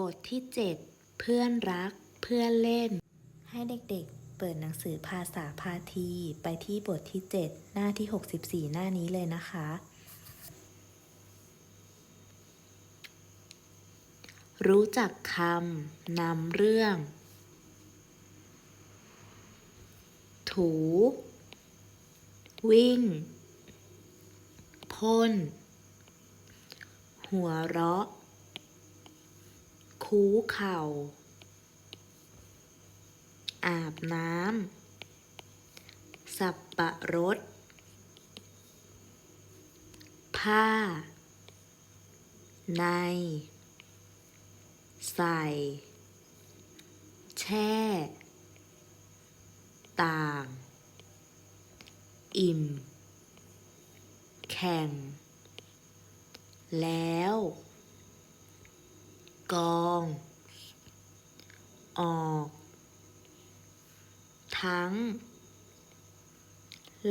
บทที่ 7 เพื่อนรักเพื่อนเล่น ให้เด็กๆ เปิดหนังสือภาษาพาทีไปที่บทที่ 7 หน้าที่ 64 หน้านี้เลยนะคะ รู้จักคำนำเรื่อง ถู วิ่ง พ่น หัวเราะ คูเข่า อาบน้ำ สับปะรด ผ้า ใน ใส่ แช่ ต่าง อิ่ม แข่ง แล้ว กอง ออก ทั้ง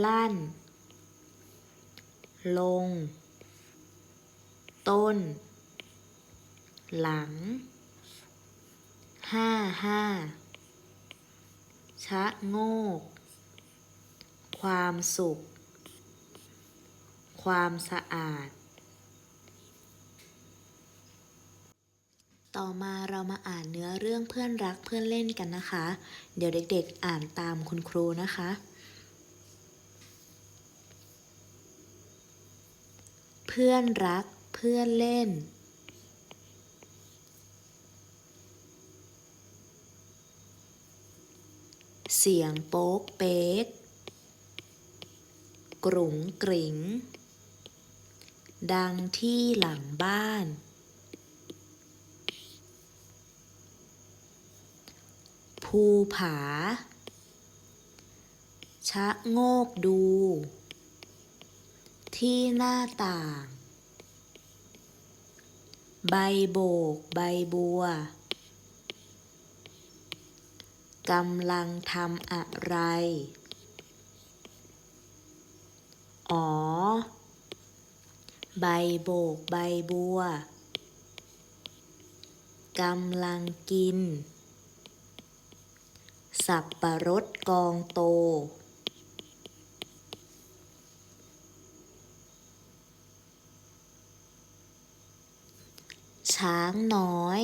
ลั่น ลง ต้น หลัง ห้าห้า ชะโงก ความสุข ความสะอาด ต่อมาเรามาอ่านเนื้อเรื่องเพื่อนรักเพื่อนเล่นกันนะคะ เดี๋ยวเด็กๆอ่านตามคุณครูนะคะ เพื่อนรักเพื่อนเล่น เสียงโป๊กเป๊ก กรุงกริงดังที่หลังบ้าน ภูผา ชะโงกดู ที่หน้าต่าง ใบโบกใบบัวกำลังทำอะไร อ๋อ ใบโบกใบบัวกำลังกิน สับปะรดกองโต ช้างน้อย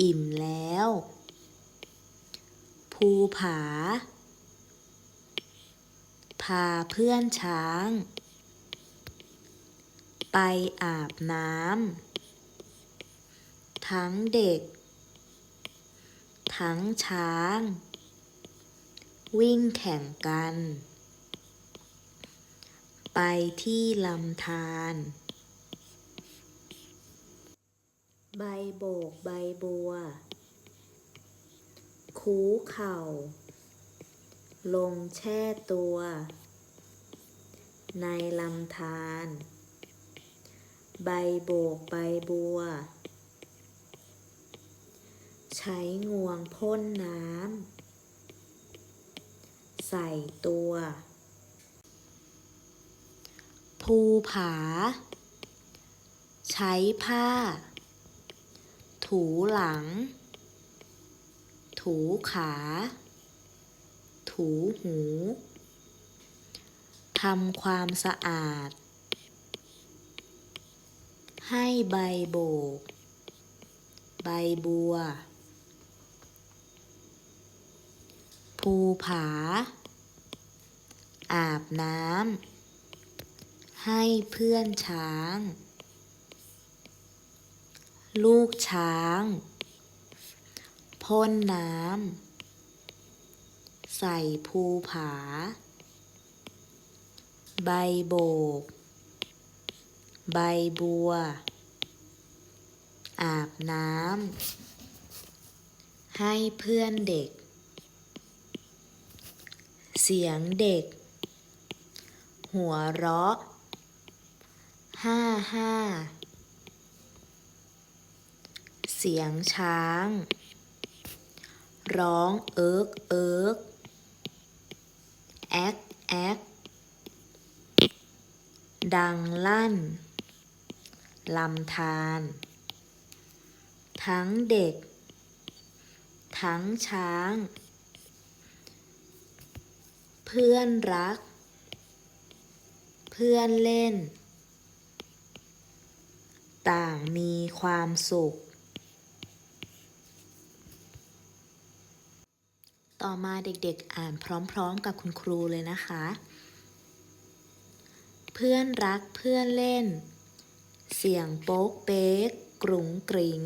อิ่มแล้ว ภูผา พาเพื่อนช้าง ไปอาบน้ำ ทั้งเด็ก ทั้งช้าง วิ่งแข่งกัน ไปที่ลำธารใบโบกใบบัว คูเข่า ลงแช่ตัว ในลำธารใบโบกใบบัว ใช้งวงพ่นน้ำ ใส่ตัว ภูผา ใช้ผ้า ถูหลัง ถูขา ถูหูทำความสะอาด ให้ใบโบก ใบบัว ภูผา อาบน้ำ ให้เพื่อนช้าง ลูกช้างพ่นน้ำ ใส่ภูผา ใบโบก ใบบัว อาบน้ำ ให้เพื่อนเด็ก เสียงเด็ก หัวเราะ ห้าห้า เสียงช้าง ร้องเอิกเอิกแอ๊กแอ๊กดังลั่น ลำธาร ทั้งเด็ก ทั้งช้าง พื่อนรัก เพื่อนเล่น ต่างมีความสุข ต่อมาเด็กๆอ่านพร้อมๆกับคุณครูเลยนะคะ เพื่อนรักเพื่อนเล่น เสียงโป๊กเป๊กกรุงกริง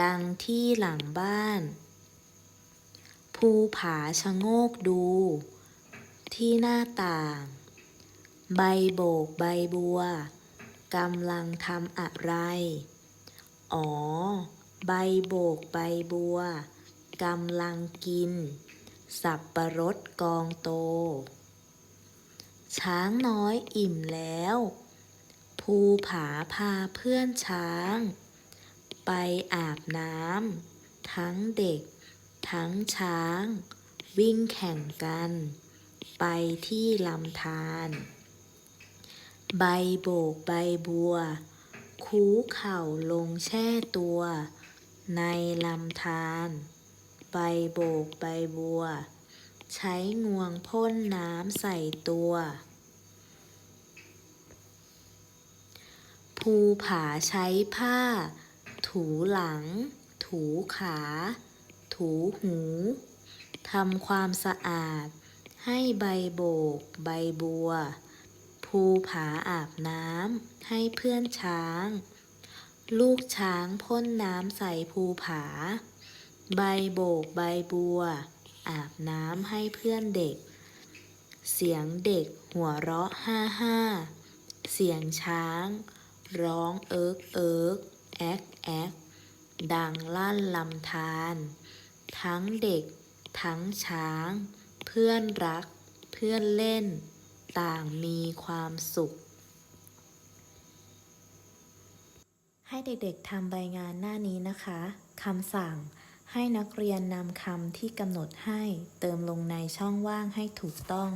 ดังที่หลังบ้าน ภูผาชะโงกดู ที่หน้าต่าง ใบโบกใบบัวกำลังทำอะไร อ๋อ ใบโบกใบบัวกำลังกิน สับประรดกองโต ช้างน้อยอิ่มแล้ว ภูผาพาเพื่อนช้าง ไปอาบน้ำทั้งเด็ก ทั้งช้าง วิ่งแข่งกัน ไปที่ลำธาร ใบโบกใบบัว คูเข่าลงแช่ตัว ในลำธารใบโบกใบบัว ใช้งวงพ่นน้ำใส่ตัว ภูผาใช้ผ้า ถูหลัง ถูขา ถูหู ทำความสะอาด ให้ใบโบก ใบบัว ภูผาอาบน้ำ ให้เพื่อนช้าง ลูกช้างพ่นน้ำใส่ภูผา ใบโบกใบบัว อาบน้ำให้เพื่อนเด็ก เสียงเด็กหัวเราะห้าห้า เสียงช้าง ร้องเอิกเอิกแอกแอกดังลั่นลำธาร ทั้งเด็ก ทั้งช้าง เพื่อนรัก เพื่อนเล่น ต่างมีความสุข ให้เด็กๆทำใบงานหน้านี้นะคะคำสั่งให้นักเรียนนำคำที่กำหนดให้เติมลงในช่องว่างให้ถูกต้อง